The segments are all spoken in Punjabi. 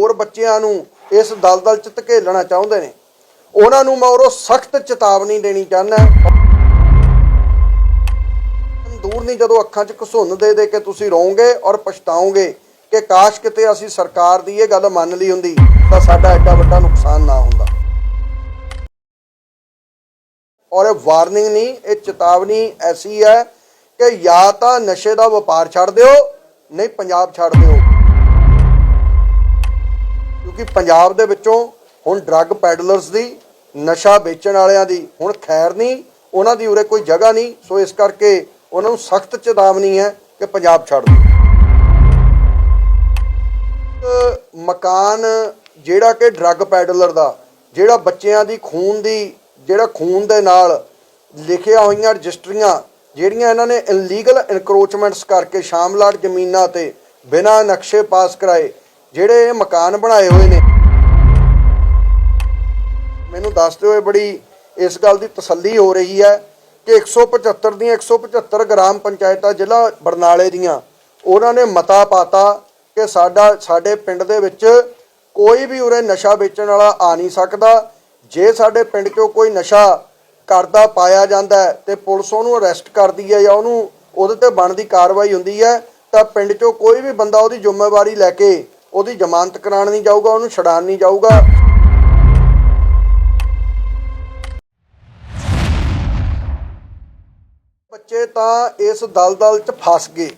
ਹੋਰ ਬੱਚਿਆਂ ਨੂੰ ਇਸ ਦਲਦਲ ਚ ਧਕੇਲਣਾ ਚਾਹੁੰਦੇ ਨੇ। ਉਹਨਾਂ ਨੂੰ ਮੈਂ ਉਹ ਸਖਤ ਚੇਤਾਵਨੀ ਦੇਣੀ ਚਾਹੁੰਦਾ ਦੂਰ ਨਹੀਂ ਜਦੋਂ ਅੱਖਾਂ 'ਚ ਘਸੁੰਨ ਦੇ ਦੇ ਕੇ ਤੁਸੀਂ ਰੋਵੋਗੇ ਔਰ ਪਛਤਾਓਗੇ ਕਿ ਕਾਸ਼ ਕਿਤੇ ਅਸੀਂ ਸਰਕਾਰ ਦੀ ਇਹ ਗੱਲ ਮੰਨ ਲਈ ਹੁੰਦੀ ਤਾਂ ਸਾਡਾ ਐਡਾ ਵੱਡਾ ਨੁਕਸਾਨ ਨਾ ਹੁੰਦਾ। ਔਰ ਇਹ ਵਾਰਨਿੰਗ ਨਹੀਂ, ਇਹ ਚੇਤਾਵਨੀ ਐਸੀ ਹੈ ਕਿ ਜਾਂ ਤਾਂ ਨਸ਼ੇ ਦਾ ਵਪਾਰ ਛੱਡ ਦਿਓ, ਨਹੀਂ ਪੰਜਾਬ ਛੱਡ ਦਿਓ। ਕਿਉਂਕਿ ਪੰਜਾਬ ਦੇ ਵਿੱਚੋਂ ਹੁਣ ਡਰੱਗ ਪੈਡਲਰਸ ਦੀ, ਨਸ਼ਾ ਵੇਚਣ ਵਾਲਿਆਂ ਦੀ ਹੁਣ ਖੈਰ ਨਹੀਂ, ਉਹਨਾਂ ਦੀ ਉਰੇ ਕੋਈ ਜਗ੍ਹਾ ਨਹੀਂ, ਸੋ ਇਸ ਕਰਕੇ ਉਹਨਾਂ ਨੂੰ ਸਖਤ ਚੇਤਾਵਨੀ ਹੈ ਕਿ ਪੰਜਾਬ ਛੱਡ ਦਿਓ। ਮਕਾਨ ਜਿਹੜਾ ਕਿ ਡਰੱਗ ਪੈਡਲਰ ਦਾ, ਜਿਹੜਾ ਬੱਚਿਆਂ ਦੀ ਖੂਨ ਦੀ, ਜਿਹੜਾ ਖੂਨ ਦੇ ਨਾਲ ਲਿਖਿਆ ਹੋਈਆਂ ਰਜਿਸਟਰੀਆਂ, ਜਿਹੜੀਆਂ ਇਹਨਾਂ ਨੇ ਇਲੀਗਲ ਇਨਕਰੋਚਮੈਂਟਸ ਕਰਕੇ ਸ਼ਾਮਲਾਟ ਜ਼ਮੀਨਾਂ ਤੇ ਬਿਨਾਂ ਨਕਸ਼ੇ ਪਾਸ ਕਰਾਏ ਜਿਹੜੇ ਇਹ ਮਕਾਨ ਬਣਾਏ ਹੋਏ ਨੇ। ਮੈਨੂੰ ਦੱਸਦੇ ਹੋਏ ਬੜੀ, ਇਸ ਗੱਲ ਦੀ ਤਸੱਲੀ ਹੋ ਰਹੀ ਹੈ ਕਿ 175 ਦੀਆਂ 175 ਗ੍ਰਾਮ ਪੰਚਾਇਤਾਂ ਜ਼ਿਲ੍ਹਾ ਬਰਨਾਲੇ ਦੀਆਂ, ਉਹਨਾਂ ਨੇ ਮਤਾ ਪਾਤਾ ਕਿ ਸਾਡਾ, ਸਾਡੇ ਪਿੰਡ ਦੇ ਵਿੱਚ ਕੋਈ ਵੀ ਉਰੇ ਨਸ਼ਾ ਵੇਚਣ ਵਾਲਾ ਆ ਨਹੀਂ ਸਕਦਾ। ਜੇ ਸਾਡੇ ਪਿੰਡ 'ਚੋਂ ਕੋਈ ਨਸ਼ਾ ਕਰਦਾ, ਪਾਇਆ ਜਾਂਦਾ ਹੈ ਤੇ ਪੁਲਿਸ ਉਹਨੂੰ ਅਰੈਸਟ ਕਰਦੀ ਹੈ ਜਾਂ ਉਹਨੂੰ ਉਹਦੇ ਤੇ ਬਣਦੀ ਕਾਰਵਾਈ ਹੁੰਦੀ ਹੈ, ਤਾਂ ਪਿੰਡ 'ਚੋਂ ਕੋਈ ਵੀ ਬੰਦਾ ਉਹਦੀ ਜ਼ਿੰਮੇਵਾਰੀ ਲੈ ਕੇ ਉਹਦੀ ਜ਼ਮਾਨਤ ਕਰਾਉਣ ਨਹੀਂ ਜਾਊਗਾ, ਉਹਨੂੰ ਛਡਾਣ ਨਹੀਂ ਜਾਊਗਾ। ਬੱਚੇ ਤਾਂ ਇਸ ਦਲਦਲ 'ਚ ਫਸ ਗਏ।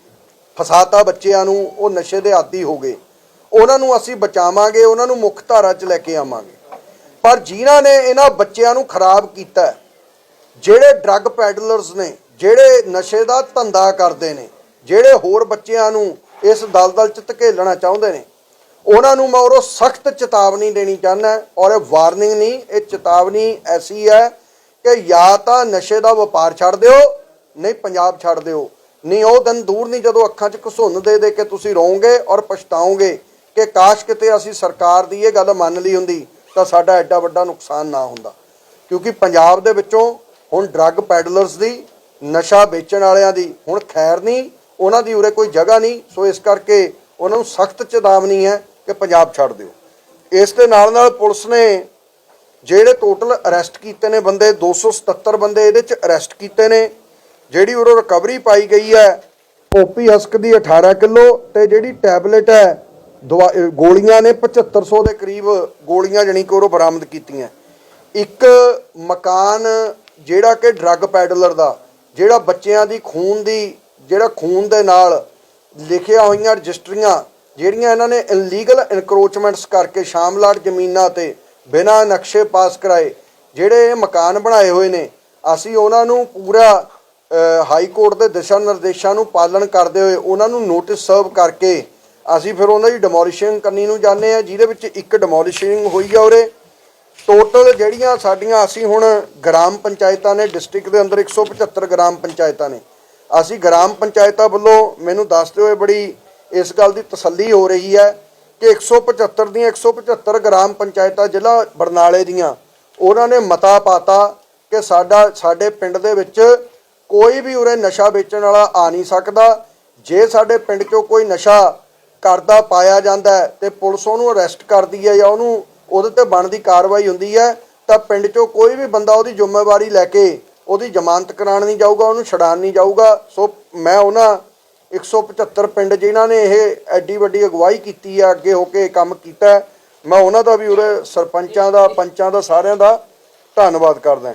ਫਸਾਤਾ ਬੱਚਿਆਂ ਨੂੰ, ਉਹ ਨਸ਼ੇ ਦੇ ਆਦੀ ਹੋ ਗਏ। ਉਹਨਾਂ ਨੂੰ ਅਸੀਂ ਬਚਾਵਾਂਗੇ, ਉਹਨਾਂ ਨੂੰ ਮੁੱਖ ਧਾਰਾ 'ਚ ਲੈ ਕੇ ਆਵਾਂਗੇ। ਪਰ ਜਿਨ੍ਹਾਂ ਨੇ ਇਹਨਾਂ ਬੱਚਿਆਂ ਨੂੰ ਖਰਾਬ ਕੀਤਾ ਜਿਹੜੇ ਡਰੱਗ ਪੈਡਲਰਸ ਨੇ, ਜਿਹੜੇ ਨਸ਼ੇ ਦਾ ਧੰਦਾ ਕਰਦੇ ਨੇ, ਜਿਹੜੇ ਹੋਰ ਬੱਚਿਆਂ ਨੂੰ ਇਸ ਦਲਦਲ 'ਚ ਧਕੇਲਣਾ ਚਾਹੁੰਦੇ ਨੇ ਉਹਨਾਂ ਨੂੰ ਮੈਂ ਉਹ ਸਖਤ ਚੇਤਾਵਨੀ ਦੇਣੀ ਚਾਹੁੰਦਾ ਔਰ ਇਹ ਵਾਰਨਿੰਗ ਨਹੀਂ, ਇਹ ਚੇਤਾਵਨੀ ਐਸੀ ਹੈ ਕਿ ਜਾਂ ਤਾਂ ਨਸ਼ੇ ਦਾ ਵਪਾਰ ਛੱਡ ਦਿਓ, ਨਹੀਂ ਪੰਜਾਬ ਛੱਡ ਦਿਓ। ਨਹੀਂ, ਉਹ ਦਿਨ ਦੂਰ ਨਹੀਂ ਜਦੋਂ ਅੱਖਾਂ 'ਚ ਘਸੁੰਨ ਦੇ ਦੇ ਕੇ ਤੁਸੀਂ ਰੋਵੋਗੇ ਔਰ ਪਛਤਾਓਗੇ ਕਿ ਕਾਸ਼ ਕਿਤੇ ਅਸੀਂ ਸਰਕਾਰ ਦੀ ਇਹ ਗੱਲ ਮੰਨ ਲਈ ਹੁੰਦੀ ਤਾਂ ਸਾਡਾ ਐਡਾ ਵੱਡਾ ਨੁਕਸਾਨ ਨਾ ਹੁੰਦਾ। ਕਿਉਂਕਿ ਪੰਜਾਬ ਦੇ ਵਿੱਚੋਂ ਹੁਣ ਡਰੱਗ ਪੈਡਲਰਸ ਦੀ, ਨਸ਼ਾ ਵੇਚਣ ਵਾਲਿਆਂ ਦੀ ਹੁਣ ਖੈਰ ਨਹੀਂ, ਉਹਨਾਂ ਦੀ ਉਰੇ ਕੋਈ ਜਗ੍ਹਾ ਨਹੀਂ, ਸੋ ਇਸ ਕਰਕੇ ਉਹਨਾਂ ਨੂੰ ਸਖਤ ਚੇਤਾਵਨੀ ਹੈ ਕਿ ਪੰਜਾਬ ਛੱਡ ਦਿਓ। ਇਸ ਦੇ ਨਾਲ ਨਾਲ ਪੁਲਿਸ ਨੇ ਜਿਹੜੇ ਟੋਟਲ ਅਰੈਸਟ ਕੀਤੇ ਨੇ ਬੰਦੇ 277 ਬੰਦੇ ਇਹਦੇ ਚ ਅਰੈਸਟ ਕੀਤੇ ਨੇ, ਜਿਹੜੀ ਉਰੋਂ ਰਿਕਵਰੀ ਪਾਈ ਗਈ ਹੈ ਓਪੀ ਹਸਕ ਦੀ 18 ਕਿਲੋ ਤੇ ਜਿਹੜੀ ਟੈਬਲੇਟ ਹੈ, ਦਵਾ- ਗੋਲੀਆਂ ਨੇ 7500 ਦੇ ਕਰੀਬ ਗੋਲੀਆਂ ਜਣੀ ਕਿ ਉਰੋਂ ਬਰਾਮਦ ਕੀਤੀਆਂ। ਇੱਕ ਮਕਾਨ ਜਿਹੜਾ ਕਿ ਡਰੱਗ ਪੈਡਲਰ ਦਾ, ਜਿਹੜਾ ਬੱਚਿਆਂ ਦੀ ਖੂਨ ਦੀ, ਜਿਹੜਾ ਖੂਨ ਦੇ ਨਾਲ ਲਿਖਿਆ ਹੋਈਆਂ ਰਜਿਸਟਰੀਆਂ ਜਿਹੜੀਆਂ ਇਹਨਾਂ ਨੇ ਇਲੀਗਲ ਇਨਕਰੋਚਮੈਂਟਸ ਕਰਕੇ ਸ਼ਾਮਲਾਟ ਜ਼ਮੀਨਾਂ ਤੇ ਬਿਨਾਂ ਨਕਸ਼ੇ ਪਾਸ ਕਰਾਏ, ਜਿਹੜੇ ਇਹ ਮਕਾਨ ਬਣਾਏ ਹੋਏ ਨੇ, ਅਸੀਂ ਉਹਨਾਂ ਨੂੰ ਪੂਰਾ ਹਾਈ ਕੋਰਟ ਦੇ ਦਿਸ਼ਾ ਨਿਰਦੇਸ਼ਾਂ ਨੂੰ ਪਾਲਣ ਕਰਦੇ ਹੋਏ ਉਹਨਾਂ ਨੂੰ ਨੋਟਿਸ ਸਰਵ ਕਰਕੇ ਅਸੀਂ ਫਿਰ ਉਹਨਾਂ ਦੀ ਡਿਮੋਲਿਸ਼ਿੰਗ ਕਰਨੀ ਨੂੰ ਜਾਂਦੇ ਆ ਜਿਹਦੇ ਵਿੱਚ ਇੱਕ ਡਿਮੋਲਿਸ਼ਿੰਗ ਹੋਈ ਆ ਉਰੇ। ਟੋਟਲ ਜਿਹੜੀਆਂ ਸਾਡੀਆਂ ਅਸੀਂ ਹੁਣ ਗ੍ਰਾਮ ਪੰਚਾਇਤਾਂ ਨੇ ਡਿਸਟ੍ਰਿਕਟ ਦੇ ਅੰਦਰ 175 ਗ੍ਰਾਮ ਪੰਚਾਇਤਾਂ ਨੇ। ਅਸੀਂ ਗ੍ਰਾਮ ਪੰਚਾਇਤਾਂ ਵੱਲੋਂ ਮੈਨੂੰ ਦੱਸਦੇ ਹੋਏ ਬੜੀ ਇਸ ਗੱਲ ਦੀ ਤਸੱਲੀ ਹੋ ਰਹੀ ਹੈ ਕਿ 175 ਦੀਆਂ 175 ਗ੍ਰਾਮ ਪੰਚਾਇਤਾਂ ਜ਼ਿਲ੍ਹਾ ਬਰਨਾਲੇ ਦੀਆਂ, ਉਹਨਾਂ ਨੇ ਮਤਾ ਪਾਤਾ ਕਿ ਸਾਡਾ, ਸਾਡੇ ਪਿੰਡ ਦੇ ਵਿੱਚ ਕੋਈ ਵੀ ਉਰੇ ਨਸ਼ਾ ਵੇਚਣ ਵਾਲਾ ਆ ਨਹੀਂ ਸਕਦਾ। ਜੇ ਸਾਡੇ ਪਿੰਡ 'ਚੋਂ ਕੋਈ ਨਸ਼ਾ ਕਰਦਾ ਪਾਇਆ ਜਾਂਦਾ ਹੈ ਤੇ ਪੁਲਿਸ ਉਹਨੂੰ ਅਰੈਸਟ ਕਰਦੀ ਹੈ ਜਾਂ ਉਹਨੂੰ ਉਹਦੇ ਤੇ ਬਣਦੀ ਕਾਰਵਾਈ ਹੁੰਦੀ ਹੈ, ਤਾਂ ਪਿੰਡ 'ਚੋਂ ਕੋਈ ਵੀ ਬੰਦਾ ਉਹਦੀ ਜ਼ਿੰਮੇਵਾਰੀ ਲੈ ਕੇ ਉਹਦੀ ਜ਼ਮਾਨਤ ਕਰਾਉਣ ਨਹੀਂ ਜਾਊਗਾ, ਉਹਨੂੰ ਛਡਾਣ ਨਹੀਂ ਜਾਊਗਾ। ਸੋ ਮੈਂ ਉਹਨਾਂ 175 ਪਿੰਡ ਜਿਨ੍ਹਾਂ ਨੇ ਇਹ ਐਡੀ ਵੱਡੀ ਅਗਵਾਈ ਕੀਤੀ ਹੈ ਅੱਗੇ ਹੋ ਕੇ ਕੰਮ ਕੀਤਾ ਮੈਂ ਉਹਨਾਂ ਦਾ ਵੀ ਉਰੇ ਸਰਪੰਚਾਂ ਦਾ, ਪੰਚਾਂ ਦਾ, ਸਾਰਿਆਂ ਦਾ ਧੰਨਵਾਦ ਕਰਦਾ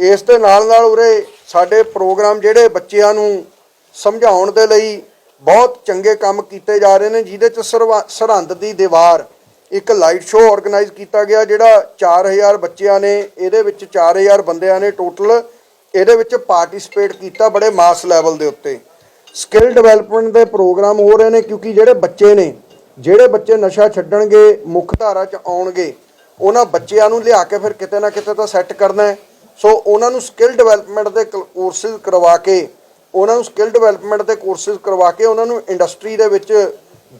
ਇਸ ਦੇ ਨਾਲ ਨਾਲ ਉਰੇ ਸਾਡੇ ਪ੍ਰੋਗਰਾਮ ਜਿਹੜੇ ਬੱਚਿਆਂ ਨੂੰ ਸਮਝਾਉਣ ਦੇ ਲਈ ਬਹੁਤ ਚੰਗੇ ਕੰਮ ਕੀਤੇ ਜਾ ਰਹੇ ਨੇ, ਜਿਹਦੇ ਚ ਸਰਵਾ- ਸਰਹੰਦ ਦੀ ਦੀਵਾਰ ਇੱਕ ਲਾਈਟ ਸ਼ੋਅ ਆਰਗੇਨਾਈਜ਼ ਕੀਤਾ ਗਿਆ, ਜਿਹੜਾ 4000 ਬੱਚਿਆਂ ਨੇ, ਇਹਦੇ ਵਿੱਚ 4000 ਬੰਦਿਆਂ ਨੇ ਟੋਟਲ ਇਹਦੇ ਵਿੱਚ ਪਾਰਟਿਸਿਪੇਟ ਕੀਤਾ ਬੜੇ ਮਾਸ ਲੈਵਲ ਦੇ ਉੱਤੇ। ਸਕਿੱਲ ਡਿਵੈਲਪਮੈਂਟ ਦੇ ਪ੍ਰੋਗਰਾਮ ਹੋ ਰਹੇ ਨੇ ਕਿਉਂਕਿ ਜਿਹੜੇ ਬੱਚੇ ਨੇ, ਜਿਹੜੇ ਬੱਚੇ ਨਸ਼ਾ ਛੱਡਣਗੇ, ਮੁੱਖ ਧਾਰਾ 'ਚ ਆਉਣਗੇ, ਉਹਨਾਂ ਬੱਚਿਆਂ ਨੂੰ ਲਿਆ ਕੇ ਫਿਰ ਕਿਤੇ ਨਾ ਕਿਤੇ ਤਾਂ ਸੈੱਟ ਕਰਨਾ ਹੈ। ਸੋ ਉਹਨਾਂ ਨੂੰ ਸਕਿੱਲ ਡਿਵੈਲਪਮੈਂਟ ਦੇ ਕੋਰਸਿਸ ਕਰਵਾ ਕੇ, ਉਹਨਾਂ ਨੂੰ ਸਕਿੱਲ ਡਿਵੈਲਪਮੈਂਟ ਦੇ ਕੋਰਸਿਸ ਕਰਵਾ ਕੇ ਉਹਨਾਂ ਨੂੰ ਇੰਡਸਟਰੀ ਦੇ ਵਿੱਚ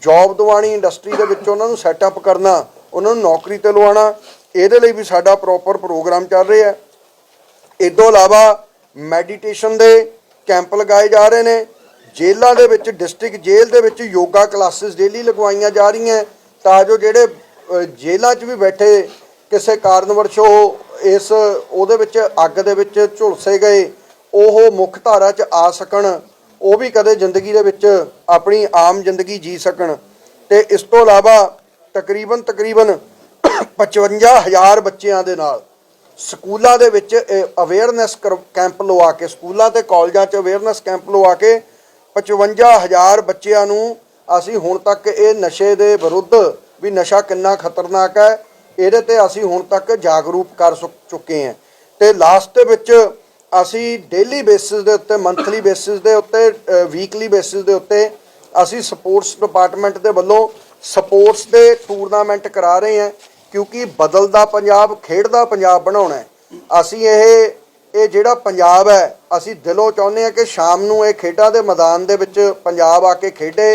ਜੌਬ ਦਿਵਾਣੀ ਇੰਡਸਟਰੀ ਦੇ ਵਿੱਚ ਉਹਨਾਂ ਨੂੰ ਸੈਟਅਪ ਕਰਨਾ, ਉਹਨਾਂ ਨੂੰ ਨੌਕਰੀ ਤੇ ਲਵਾਉਣਾ, ਇਹਦੇ ਲਈ ਵੀ ਸਾਡਾ ਪ੍ਰੋਪਰ ਪ੍ਰੋਗਰਾਮ ਚੱਲ ਰਿਹਾ ਹੈ। ਇਹ ਤੋਂ ਇਲਾਵਾ ਮੈਡੀਟੇਸ਼ਨ ਦੇ ਕੈਂਪ ਲਗਾਏ ਜਾ ਰਹੇ ਨੇ। ਜੇਲ੍ਹਾਂ ਦੇ ਵਿੱਚ, ਡਿਸਟ੍ਰਿਕਟ ਜੇਲ੍ਹ ਦੇ ਵਿੱਚ ਯੋਗਾ ਕਲਾਸਿਸ ਡੇਲੀ ਲਗਵਾਈਆਂ ਜਾ ਰਹੀਆਂ ਤਾਂ ਜੋ ਜਿਹੜੇ ਜੇਲ੍ਹਾਂ 'ਚ ਵੀ ਬੈਠੇ ਕਿਸੇ ਕਾਰਨਵਰਸ਼ ਉਹ ਇਸ, ਉਹਦੇ ਵਿੱਚ ਅੱਗ ਦੇ ਵਿੱਚ ਝੁਲਸੇ ਗਏ, ਉਹ ਮੁੱਖ ਧਾਰਾ 'ਚ ਆ ਸਕਣ, ਉਹ ਵੀ ਕਦੇ ਜ਼ਿੰਦਗੀ ਦੇ ਵਿੱਚ ਆਪਣੀ ਆਮ ਜ਼ਿੰਦਗੀ ਜੀ ਸਕਣ। ਤੇ ਇਸ ਤੋਂ ਇਲਾਵਾ ਤਕਰੀਬਨ ਤਕਰੀਬਨ 55000 ਬੱਚਿਆਂ ਦੇ ਨਾਲ ਸਕੂਲਾਂ ਦੇ ਵਿੱਚ ਅਵੇਅਰਨੈਸ ਕੈਂਪ ਲਵਾ ਕੇ, ਸਕੂਲਾਂ ਤੇ ਕਾਲਜਾਂ 'ਚ ਅਵੇਅਰਨੈਸ ਕੈਂਪ ਲਵਾ ਕੇ 55000 ਬੱਚਿਆਂ ਨੂੰ ਅਸੀਂ ਹੁਣ ਤੱਕ ਇਹ ਨਸ਼ੇ ਦੇ ਵਿਰੁੱਧ ਵੀ ਨਸ਼ਾ ਕਿੰਨਾ ਖਤਰਨਾਕ ਹੈ, ਇਹਦੇ ਤੇ ਅਸੀਂ ਹੁਣ ਤੱਕ ਜਾਗਰੂਕ ਕਰ ਸੁ- ਚੁੱਕੇ ਹਾਂ। ਤੇ ਲਾਸਟ ਦੇ ਵਿੱਚ ਅਸੀਂ ਡੇਲੀ ਬੇਸਿਸ ਦੇ ਉੱਤੇ ਮੰਥਲੀ ਬੇਸਿਸ ਦੇ ਉੱਤੇ ਵੀਕਲੀ ਬੇਸਿਸ ਦੇ ਉੱਤੇ ਅਸੀਂ ਸਪੋਰਟਸ ਡਿਪਾਰਟਮੈਂਟ ਦੇ ਵੱਲੋਂ ਸਪੋਰਟਸ ਦੇ ਟੂਰਨਾਮੈਂਟ ਕਰਾ ਰਹੇ ਹਾਂ, ਕਿਉਂਕਿ ਬਦਲਦਾ ਪੰਜਾਬ ਖੇਡਦਾ ਪੰਜਾਬ ਬਣਾਉਣਾ ਹੈ। ਅਸੀਂ ਇਹ ਇਹ ਜਿਹੜਾ ਪੰਜਾਬ ਹੈ, ਅਸੀਂ ਦਿਲੋਂ ਚਾਹੁੰਦੇ ਹਾਂ ਕਿ ਸ਼ਾਮ ਨੂੰ ਇਹ ਖੇਡਾਂ ਦੇ ਮੈਦਾਨ ਦੇ ਵਿੱਚ ਪੰਜਾਬ ਆ ਕੇ ਖੇਡੇ,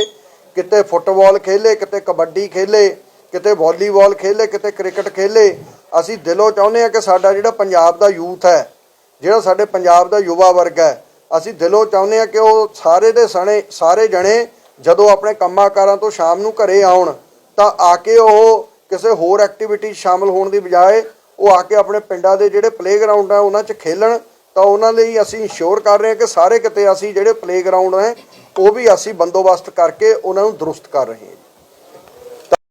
ਕਿਤੇ ਫੁੱਟਬਾਲ ਖੇਲੇ, ਕਿਤੇ ਕਬੱਡੀ ਖੇਲੇ, ਕਿਤੇ ਵਾਲੀਬਾਲ ਖੇਲੇ, ਕਿਤੇ ਕ੍ਰਿਕਟ ਖੇਲੇ। ਅਸੀਂ ਦਿਲੋਂ ਚਾਹੁੰਦੇ ਹਾਂ ਕਿ ਸਾਡਾ ਜਿਹੜਾ ਪੰਜਾਬ ਦਾ ਯੂਥ ਹੈ, ਜਿਹੜਾ ਸਾਡੇ ਪੰਜਾਬ ਦਾ ਯੁਵਾ ਵਰਗ ਹੈ, ਅਸੀਂ ਦਿਲੋਂ ਚਾਹੁੰਦੇ ਹਾਂ ਕਿ ਉਹ ਸਾਰੇ ਦੇ ਸਣੇ, ਸਾਰੇ ਜਣੇ ਜਦੋਂ ਆਪਣੇ ਕੰਮਾਂ ਕਾਰਾਂ ਤੋਂ ਸ਼ਾਮ ਨੂੰ ਘਰੇ ਆਉਣ, ਤਾਂ ਆ ਕੇ ਉਹ ਕਿਸੇ ਹੋਰ ਐਕਟੀਵਿਟੀ 'ਚ ਸ਼ਾਮਲ ਹੋਣ ਦੀ ਬਜਾਏ ਉਹ ਆ ਕੇ ਆਪਣੇ ਪਿੰਡਾਂ ਦੇ ਜਿਹੜੇ ਪਲੇਗਰਾਉਂਡ ਆ, ਉਹਨਾਂ 'ਚ ਖੇਲਣ, ਤਾਂ ਉਹਨਾਂ ਲਈ ਅਸੀਂ ਇੰਸ਼ੋਰ ਕਰ ਰਹੇ ਹਾਂ ਕਿ ਸਾਰੇ ਕਿਤੇ ਅਸੀਂ ਜਿਹੜੇ ਪਲੇਗਰਾਉਂਡ ਹੈ, ਉਹ ਵੀ ਅਸੀਂ ਬੰਦੋਬਸਤ ਕਰਕੇ ਉਹਨਾਂ ਨੂੰ ਦਰੁਸਤ ਕਰ ਰਹੇ ਹਾਂ।